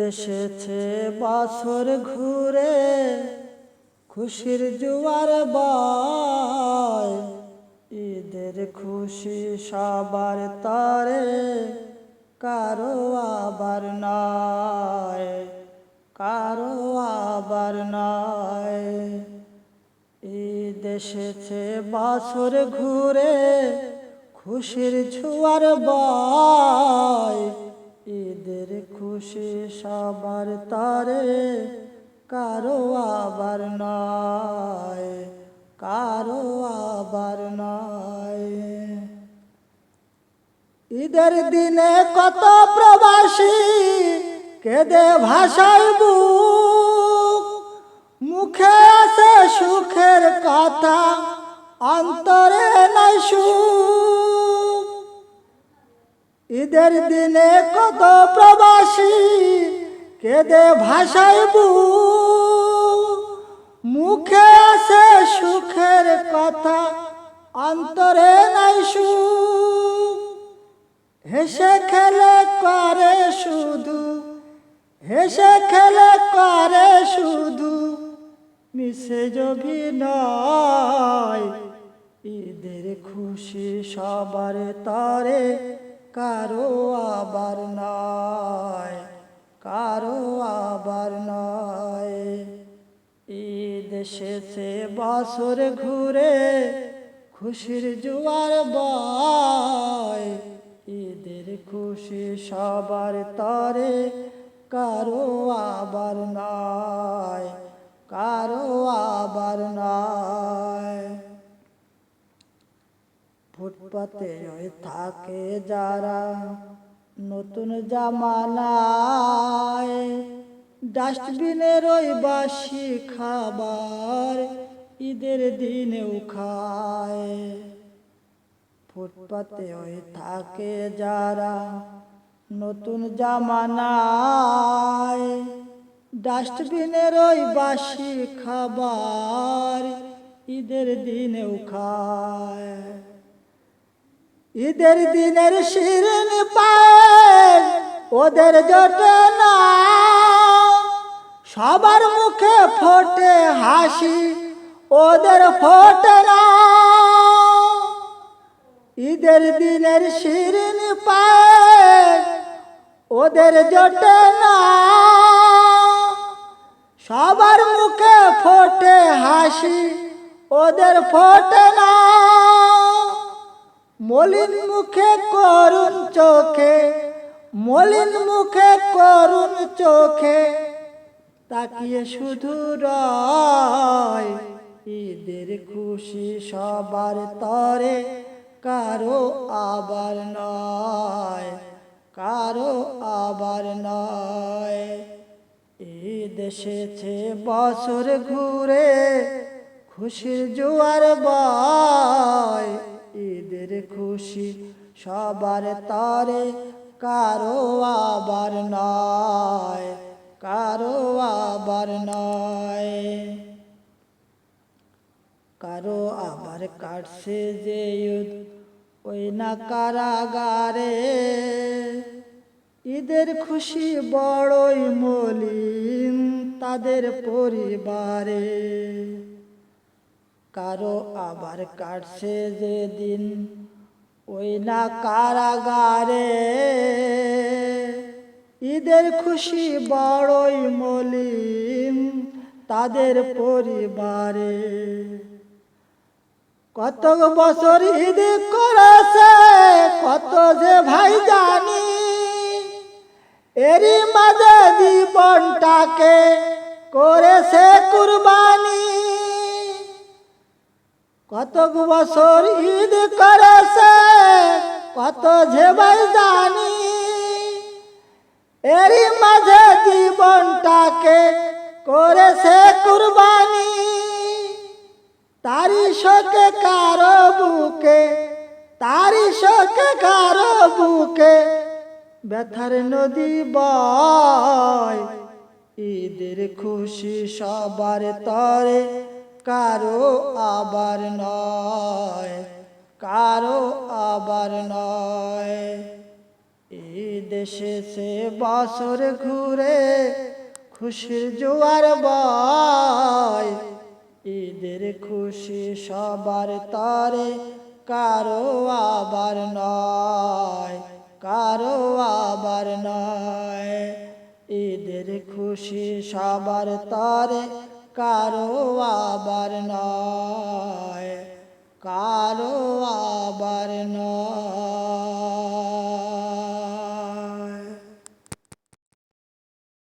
এসেছে বছর ঘুরে খুশির জুয়ার বয়। ঈদের খুশি সবার তরে, কারও আবার নয় কারও আবার নয় ঈদ এসেছে বছর ঘুরে খুশির ঝুয়ার বয়। ঈদের খুশি সবার তরে, কারও আবার নয়, কারও আবার নয়। ঈদের দিনে কত প্রবাসী কেঁদে ভাষায় বুক। মুখে আছে সুখের কথা, অন্তরে নাই সুখ। ঈদের দিনে কত প্রবাসী কেঁদে ভাষায় বুক। মুখে আছে সুখের কথা, অন্তরে নাই সুখ। হেসে খেলে করে শুধু, হেসে খেলে করে শুধু। মিশে নয়, ঈদের খুশি সবার তরে। কারও আবার নয়, কারও আবার নয়। ঈদ এসেছে, বছর ঘুরে খুশির জুয়ার বয়। ঈদের খুশি সবার তরে কারও আবার নয়, কারও আবার নয়। ফুটপাতে থাকে যারা নতুন জামানায় ডাস্টবিনের ওই বাসি খাবার ঈদের দিনেও খায়। ফুটপাতে ওই থাকে যারা নতুন জামানায় ডাস্টবিনের ওই বাসি খাবার ঈদের দিনেও খায়। ঈদের দিনের শিরিন পায় ওদের জোটে না। সবার মুখে ফোটে হাসি, ওদের ফোটে না। ঈদের দিনের শিরিন পায় ওদের জোটে না। সবার মুখে ফোটে হাসি, ওদের ফোটে না। মলিন মুখে করুণ চোখে, মলিন মুখে করুণ চোখে, তাকিয়ে শুধু রয়। ঈদের খুশি সবার তরে, কারও আবার নয়, কারও আবার নয়। ঈদ এসেছে বছর ঘুরে, খুশির জোয়ার বয়। ঈদের খুশি, সবার তরে কারও আবার নয়, কারও আবার নয়। কারও আবার কাটছে যে ওই না কারাগারে। ঈদের খুশি বড়ই মলিন তাদের পরিবারে। কারও আবার কাটছে যে দিন ওই না কারাগারে। ঈদের খুশি বড়ই মলিন তাদের পরিবারে। কত বছর ঈদ করেছে, কত যে ভাই জানি এরই মাঝে জীবনটাকে করেছে কুরবানি। কত বছর ঈদ করেছে, কত যে ভাই জানি। এরই মাঝে জীবনটাকে করেছে কুরবানি। তারি শোকে কারও বুকে তারি শোকে কারও বুকে ব্যথার নদী বয়। ঈদের খুশি সবার তরে কারও আবার নয়, কারও আবার নয়। এই দেশে সে বছর ঘুরে খুশির জোয়ার বয়। ঈদের খুশি সবার তরে কারও আবার নয়, কারও আবার নয়। ঈদের খুশি সবার তরে কারও আবার নয় কারও আবার নয়।